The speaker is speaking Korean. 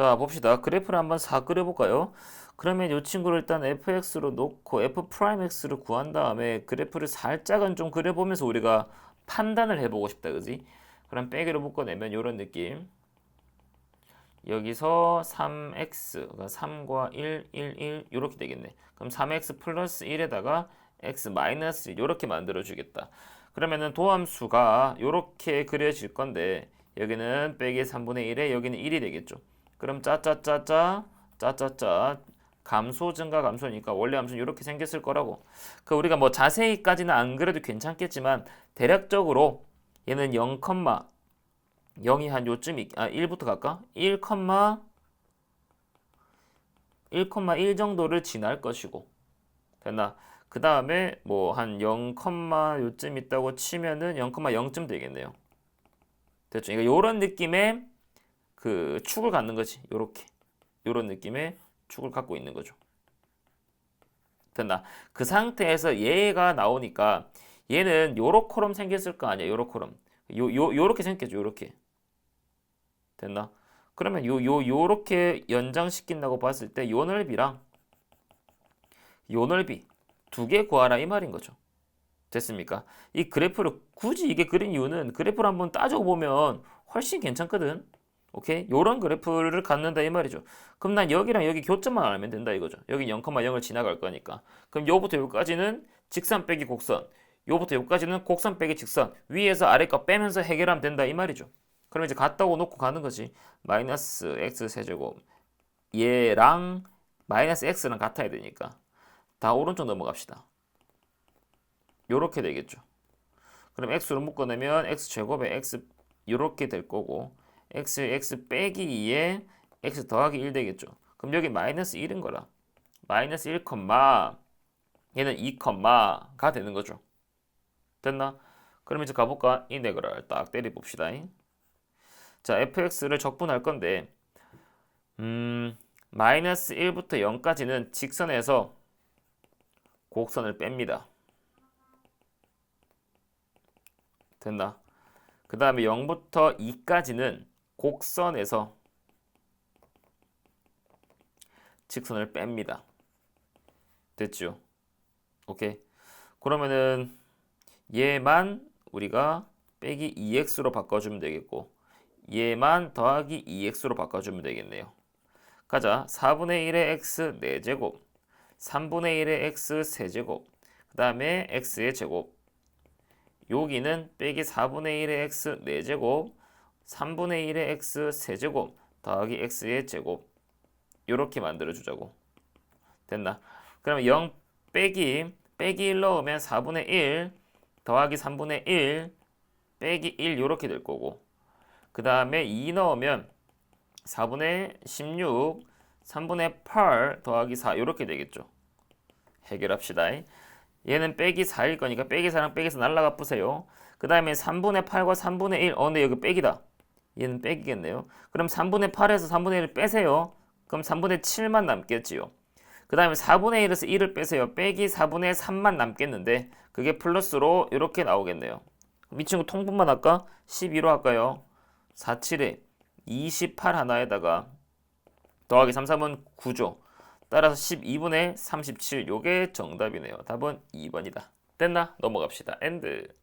자, 봅시다. 그래프를 한번 싹 그려볼까요? 그러면 이 친구를 일단 fx로 놓고 f 프라임 x를 구한 다음에 그래프를 살짝은 좀 그려보면서 우리가 판단을 해보고 싶다, 그지? 그럼 빼기로 묶어내면 이런 느낌. 여기서 3x, 그러니까 3과 1, 1, 1 이렇게 되겠네. 그럼 3x 플러스 1에다가 x 마이너스 1 이렇게 만들어 주겠다. 그러면은 도함수가 이렇게 그려질 건데 여기는 빼기 3분의 1에 여기는 1이 되겠죠. 그럼 짜짜짜짜 짜짜짜 감소 증가 감소니까 원래 함수는 이렇게 생겼을 거라고. 그 우리가 뭐 자세히까지는 안 그래도 괜찮겠지만 대략적으로 얘는 0, 0이 한 요쯤 있, 아 1부터 갈까? 1, 1,1 정도를 지날 것이고 됐나? 그 다음에 뭐 한 0, 요쯤 있다고 치면은 0,0쯤 되겠네요. 됐죠? 그러니까 이런 느낌의 그 축을 갖는 거지. 요렇게. 요런 느낌의 축을 갖고 있는 거죠. 됐나? 그 상태에서 얘가 나오니까 얘는 요렇게럼 생겼을 거 아니야. 요렇게럼. 요, 요, 요렇게 생겼죠. 요렇게. 됐나? 그러면 요, 요, 요렇게 연장시킨다고 봤을 때 요 넓이랑 요 넓이 두 개 구하라 이 말인 거죠. 됐습니까? 이 그래프를 굳이 이게 그린 이유는 그래프를 한번 따져보면 훨씬 괜찮거든. 오케이? 요런 그래프를 갖는다 이 말이죠. 그럼 난 여기랑 여기 교점만 알면 된다 이거죠. 여기 0,0을 지나갈 거니까. 그럼 요부터 요까지는 직선 빼기 곡선. 요부터 요까지는 곡선 빼기 직선. 위에서 아래 거 빼면서 해결하면 된다 이 말이죠. 그럼 이제 같다고 놓고 가는 거지. 마이너스 x 세제곱. 얘랑 마이너스 x랑 같아야 되니까. 다 오른쪽 넘어갑시다. 요렇게 되겠죠. 그럼 x로 묶어내면 x 제곱에 x 요렇게 될 거고 x x 빼기 2에 x 더하기 1 되겠죠. 그럼 여기 마이너스 1인 거라. 마이너스 1, 얘는 2가 되는 거죠. 됐나? 그럼 이제 가볼까? 이네그랄 딱 때려 봅시다. 자, fx를 적분할 건데 음, 마이너스 1부터 0까지는 직선에서 곡선을 뺍니다. 됐나? 그 다음에 0부터 2까지는 곡선에서 직선을 뺍니다. 됐죠? 오케이. 그러면은 얘만 우리가 빼기 2x로 바꿔주면 되겠고 얘만 더하기 2x로 바꿔주면 되겠네요. 가자. 4분의 1의 x 4제곱 3분의 1의 x 세제곱 그 다음에 x의 제곱 여기는 빼기 4분의 1의 x 4제곱 3분의 1의 x 세제곱 더하기 x의 제곱 이렇게 만들어 주자고 됐나? 그러면 0 빼기 빼기 1 넣으면 4분의 1 더하기 3분의 1 빼기 1 이렇게 될 거고 그 다음에 2 넣으면 4분의 16 3분의 8 더하기 4 이렇게 되겠죠. 해결합시다. 얘는 빼기 4일 거니까 빼기 4랑 빼기 4 날라가 보세요. 그 다음에 3분의 8과 3분의 1 어, 근데 여기 빼기다. 얘는 빼기겠네요. 그럼 3분의 8에서 3분의 1을 빼세요. 그럼 3분의 7만 남겠지요. 그 다음에 4분의 1에서 1을 빼세요. 빼기 4분의 3만 남겠는데 그게 플러스로 이렇게 나오겠네요. 이 친구 통분만 할까? 12로 할까요? 4, 7에 28 하나에다가 더하기 3, 3은 9죠. 따라서 12분의 37 요게 정답이네요. 답은 2번이다. 됐나? 넘어갑시다. 엔드.